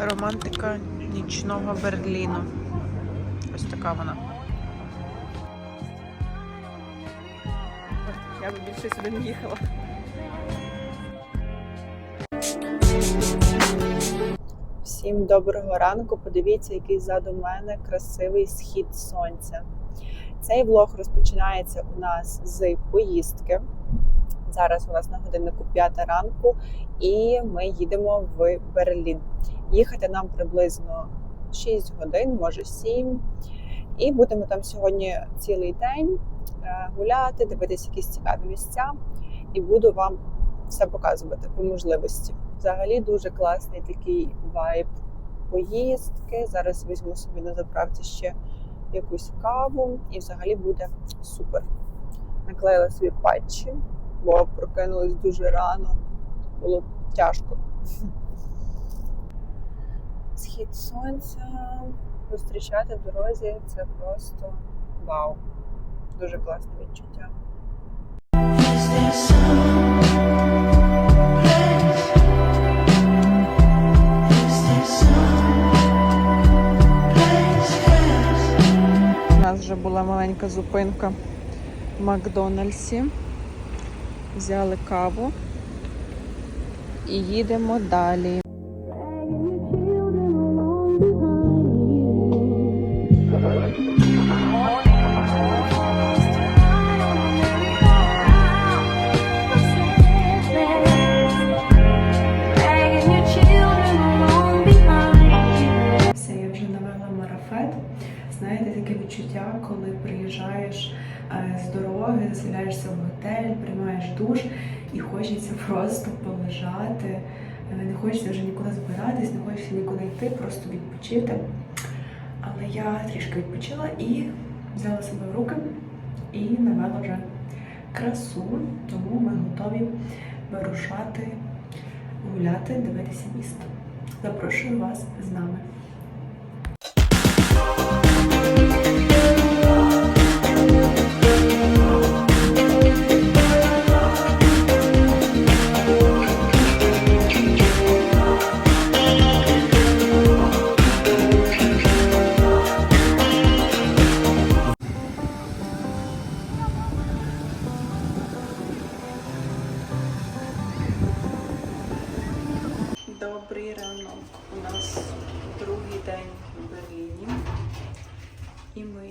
Романтика нічного Берліну. Ось така вона. Я б більше сюди не їхала. Всім доброго ранку. Подивіться, який ззаду мене красивий схід сонця. Цей влог розпочинається у нас з поїздки. Зараз у нас на годиннику 5 ранку, і ми їдемо в Берлін. Їхати нам приблизно 6 годин, може 7. І будемо там сьогодні цілий день е, гуляти, дивитися якісь цікаві місця, і буду вам все показувати по можливості. Взагалі дуже класний такий вайб поїздки. Зараз візьму собі на заправці ще якусь каву, і взагалі буде супер. Наклеїла собі патчі, бо прокинулась дуже рано. Було тяжко. Схід сонця зустрічати в дорозі це просто вау. Дуже класне відчуття. У нас вже була маленька зупинка в Макдональдсі. Взяли каву і їдемо далі. З дороги, заселяєшся в готель, приймаєш душ і хочеться просто полежати. Не хочеться вже нікуди збиратись, не хочеться нікуди йти, просто відпочити. Але я трішки відпочила і взяла себе в руки і навела вже красу, тому ми готові вирушати, гуляти, дивитися місто. Запрошую вас з нами.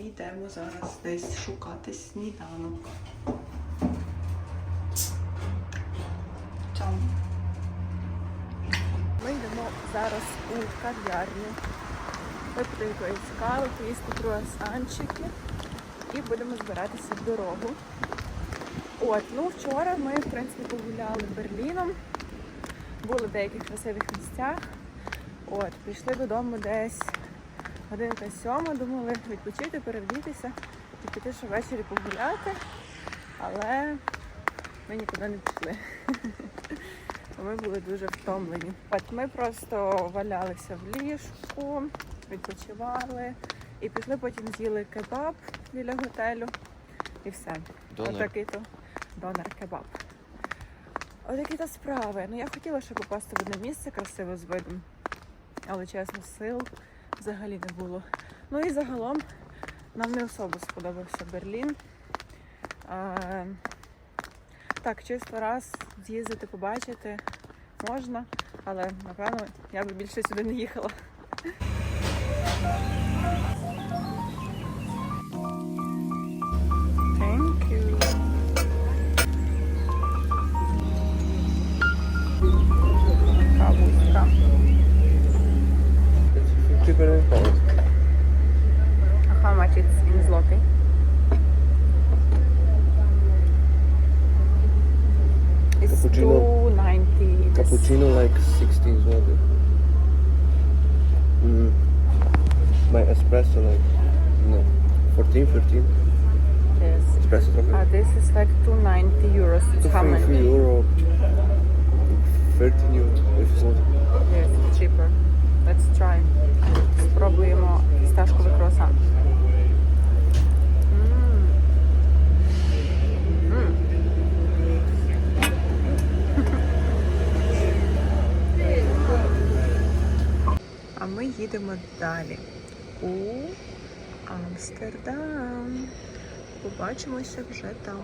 Йдемо зараз десь шукати сніданок. Там. Ми йдемо зараз у кав'ярню. Випити якоїсь кави, поїсти круасанчики і будемо збиратися в дорогу. От, ну вчора ми, в принципі, погуляли Берліном були в деяких красивих місцях. От, прийшли додому десь годинка сьома, думали відпочити, перевдітися і піти ще ввечері погуляти, але ми нікуди не пішли. Ми були дуже втомлені. От ми просто валялися в ліжку, відпочивали і пішли потім з'їли кебаб біля готелю і все. Отакий то донор кебаб. Отакі то справи. Ну я хотіла ще попасти в одне місце красиве з видом, але чесно, сил взагалі не було. Ну і загалом нам не особо сподобався Берлін. А, так, чисто раз з'їздити, побачити можна, але напевно я би більше сюди не їхала. 14, Yes. Espresso is Uh, this is like 290 euros. It's how many? free euro. 13 euro if zloty. Yes, it's cheaper. Let's try. Спробуємо фісташковий круасан. М. ми їдемо далі у Амстердам. Побачимося вже там.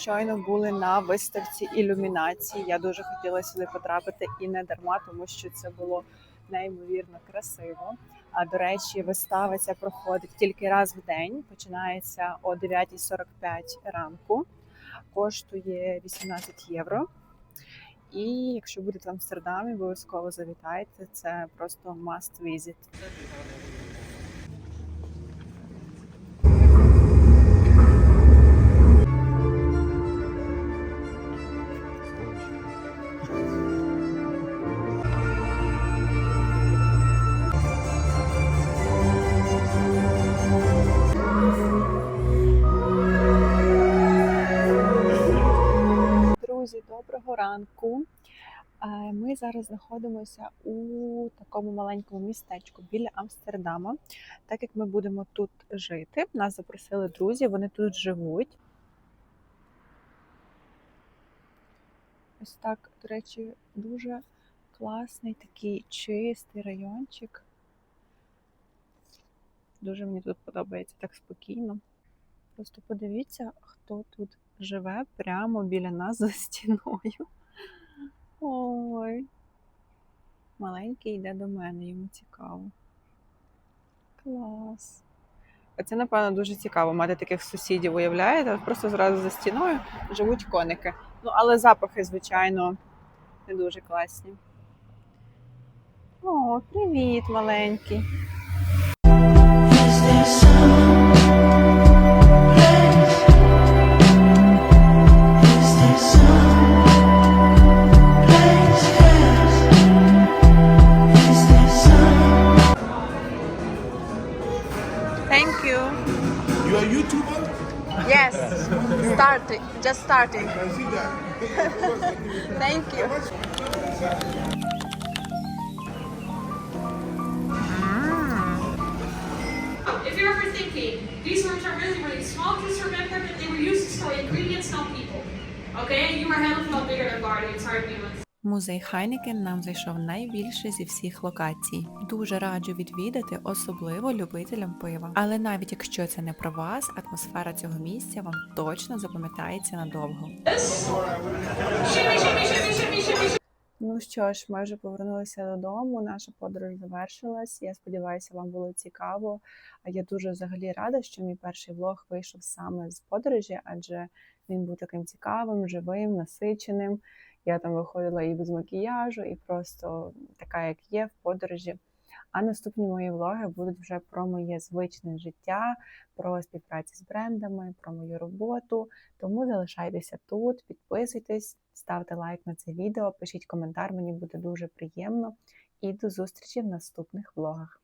Щойно були на виставці ілюмінації. Я дуже хотіла сюди потрапити і не дарма, тому що це було неймовірно красиво. А до речі, вистава ця проходить тільки раз в день. Починається о 9.45 ранку, коштує 18 євро. І якщо будете в Амстердамі, обов'язково завітайте. Це просто must visit. Друзі, доброго ранку. Е, Ми зараз знаходимося у такому маленькому містечку біля Амстердама. Так як ми будемо тут жити, нас запросили друзі, вони тут живуть. Ось так, до речі, дуже класний такий чистий райончик. Дуже мені тут подобається так спокійно. Просто подивіться, хто тут живе прямо біля нас за стіною. Ой. Маленький йде до мене, йому цікаво. Клас. Оце, напевно, дуже цікаво мати таких сусідів, уявляєте? Просто зразу за стіною живуть коники. Ну, але запахи, звичайно, не дуже класні. О, привіт, маленький. Yes. Starting. Just starting. Thank you. Mm. If you're ever thinking, these words are really, really small, just remember that they were used to store ingredients, not people. Okay? You hell of a bigger than Guardians, aren't you? Музей Хайнекен нам зайшов найбільше зі всіх локацій. Дуже раджу відвідати, особливо любителям пива. Але навіть якщо це не про вас, атмосфера цього місця вам точно запам'ятається надовго. Ну що ж, ми вже повернулися додому. Наша подорож завершилась. Я сподіваюся, вам було цікаво. Я дуже взагалі рада, що мій перший влог вийшов саме з подорожі, адже він був таким цікавим, живим, насиченим. Я там виходила і без макіяжу, і просто така, як є, в подорожі. А наступні мої влоги будуть вже про моє звичне життя, про співпраці з брендами, про мою роботу. Тому залишайтеся тут, підписуйтесь, ставте лайк на це відео, пишіть коментар, мені буде дуже приємно. І до зустрічі в наступних влогах.